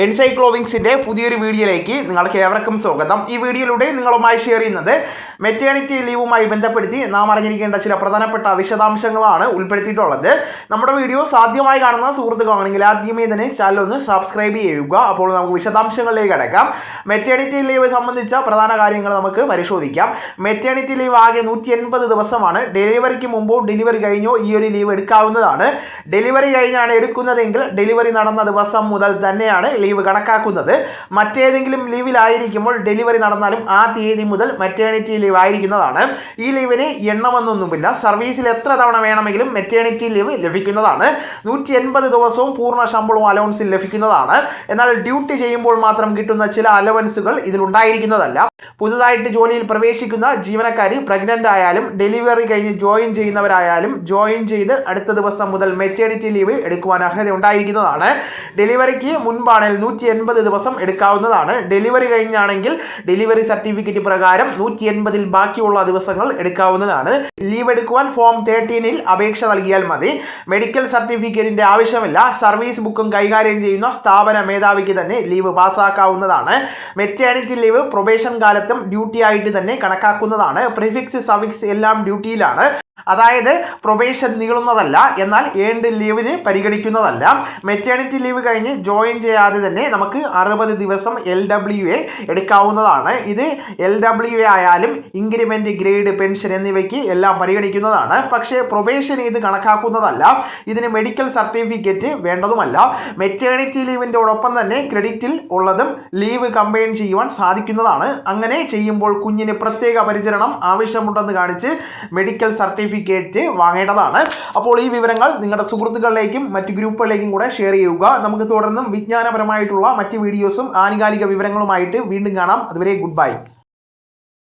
എൻസൈക്ലോവിങ്സിന്റെ പുതിയൊരു വീഡിയോയിലേക്ക് നിങ്ങൾക്ക് ഏവർക്കും സ്വാഗതം. ഈ വീഡിയോയിലൂടെ നിങ്ങളുമായി ഷെയർ ചെയ്യുന്നത് മെറ്റേണിറ്റി ലീവുമായി ബന്ധപ്പെടുത്തി നാം അറിഞ്ഞിരിക്കേണ്ട ചില പ്രധാനപ്പെട്ട വിശദാംശങ്ങളാണ് ഉൾപ്പെടുത്തിയിട്ടുള്ളത്. നമ്മുടെ വീഡിയോ സാധ്യമായി കാണുന്ന സുഹൃത്തുക്കളാണെങ്കിൽ ആദ്യമേ തന്നെ ചാനൽ ഒന്ന് സബ്സ്ക്രൈബ് ചെയ്യുക. അപ്പോൾ നമുക്ക് വിശദാംശങ്ങളിലേക്ക് അടക്കാം മെറ്റേണിറ്റി ലീവ് സംബന്ധിച്ച പ്രധാന കാര്യങ്ങൾ നമുക്ക് പരിശോധിക്കാം. മെറ്റേണിറ്റി ലീവ് ആകെ നൂറ്റി എൺപത് ദിവസമാണ്. ഡെലിവറിക്ക് മുമ്പോ ഡെലിവറി കഴിഞ്ഞോ ഈ ഒരു ലീവ് എടുക്കാവുന്നതാണ്. ഡെലിവറി കഴിഞ്ഞാണ് എടുക്കുന്നതെങ്കിൽ ഡെലിവറി നടന്ന ദിവസം മുതൽ തന്നെയാണ് ലീവ് കണക്കാക്കുന്നത്. മറ്റേതെങ്കിലും ലീവിലായിരിക്കുമ്പോൾ ഡെലിവറി നടന്നാലും ആ തീയതി മുതൽ മെറ്റേണിറ്റി ലീവ് ആയിരിക്കുന്നതാണ്. ഈ ലീവിന് എണ്ണമെന്നൊന്നുമില്ല. സർവീസിൽ എത്ര തവണ വേണമെങ്കിലും മെറ്റേണിറ്റി ലീവ് ലഭിക്കുന്നതാണ്. നൂറ്റി എൺപത് ദിവസവും പൂർണ ശമ്പളവും അലവൻസിൽ ലഭിക്കുന്നതാണ്. എന്നാൽ ഡ്യൂട്ടി ചെയ്യുമ്പോൾ മാത്രം കിട്ടുന്ന ചില അലവൻസുകൾ ഇതിലുണ്ടായിരിക്കുന്നതല്ല. പുതുതായിട്ട് ജോലിയിൽ പ്രവേശിക്കുന്ന ജീവനക്കാരി പ്രഗ്നന്റ് ആയാലും ഡെലിവറി കഴിഞ്ഞ് ജോയിൻ ചെയ്യുന്നവരായാലും ജോയിൻ ചെയ്ത് അടുത്ത ദിവസം മുതൽ മെറ്റേണിറ്റി ലീവ് എടുക്കുവാൻ അർഹത ഉണ്ടായിരിക്കുന്നതാണ് ഡെലിവറിക്ക് മുൻപാണെങ്കിൽ നൂറ്റി എൺപത് ദിവസം എടുക്കാവുന്നതാണ്. ഡെലിവറി കഴിഞ്ഞാണെങ്കിൽ ഡെലിവറി സർട്ടിഫിക്കറ്റ് പ്രകാരം നൂറ്റി എൺപതിൽ ബാക്കിയുള്ള ദിവസങ്ങൾ എടുക്കാവുന്നതാണ്. ലീവ് എടുക്കുവാൻ ഫോം തേർട്ടീനിൽ അപേക്ഷ നൽകിയാൽ മതി. മെഡിക്കൽ സർട്ടിഫിക്കറ്റിന്റെ ആവശ്യമില്ല. സർവീസ് ബുക്കും കൈകാര്യം ചെയ്യുന്ന സ്ഥാപന മേധാവിക്ക് തന്നെ ലീവ് പാസ്സാക്കാവുന്നതാണ് മെറ്റേണിറ്റി ലീവ് പ്രൊബേഷൻ കാലത്തും ഡ്യൂട്ടി ആയിട്ട് തന്നെ കണക്കാക്കുന്നതാണ്. പ്രിഫിക്സ് സവിക്സ് എല്ലാം ഡ്യൂട്ടിയിലാണ്. അതായത് പ്രൊബേഷൻ നീളുന്നതല്ല എന്നാൽ ഏണ്ട് ലീവിന് പരിഗണിക്കുന്നതല്ല. മെറ്റേണിറ്റി ലീവ് കഴിഞ്ഞ് ജോയിൻ ചെയ്യാതെ തന്നെ നമുക്ക് അറുപത് ദിവസം എൽ ഡബ്ല്യു എ എടുക്കാവുന്നതാണ്. ഇത് എൽ ഡബ്ല്യു എ ആയാലും ഇൻക്രിമെന്റ് ഗ്രേഡ് പെൻഷൻ എന്നിവയ്ക്ക് എല്ലാം പരിഗണിക്കുന്നതാണ്. പക്ഷേ പ്രൊബേഷൻ ഇത് കണക്കാക്കുന്നതല്ല. ഇതിന് മെഡിക്കൽ സർട്ടിഫിക്കറ്റ് വേണ്ടതുമല്ല. മെറ്റേണിറ്റി ലീവിന്റെ ഒപ്പം തന്നെ ക്രെഡിറ്റിൽ ഉള്ളതും ലീവ് കമ്പൈൻ ചെയ്യുവാൻ സാധിക്കുന്നതാണ്. അങ്ങനെ ചെയ്യുമ്പോൾ കുഞ്ഞിന് പ്രത്യേക പരിചരണം ആവശ്യമുണ്ടെന്ന് കാണിച്ച് മെഡിക്കൽ സർട്ടിഫിക്കറ്റ് വാങ്ങേണ്ടതാണ്. അപ്പോൾ ഈ വിവരങ്ങൾ നിങ്ങളുടെ സുഹൃത്തുക്കളിലേക്കും മറ്റ് ഗ്രൂപ്പുകളിലേക്കും കൂടെ ഷെയർ ചെയ്യുക. നമുക്ക് തുടർന്നും വിജ്ഞാനപരമായിട്ടുള്ള മറ്റ് വീഡിയോസും ആനുകാലിക വിവരങ്ങളുമായിട്ട് വീണ്ടും കാണാം. അതുവരെ ഗുഡ് ബൈ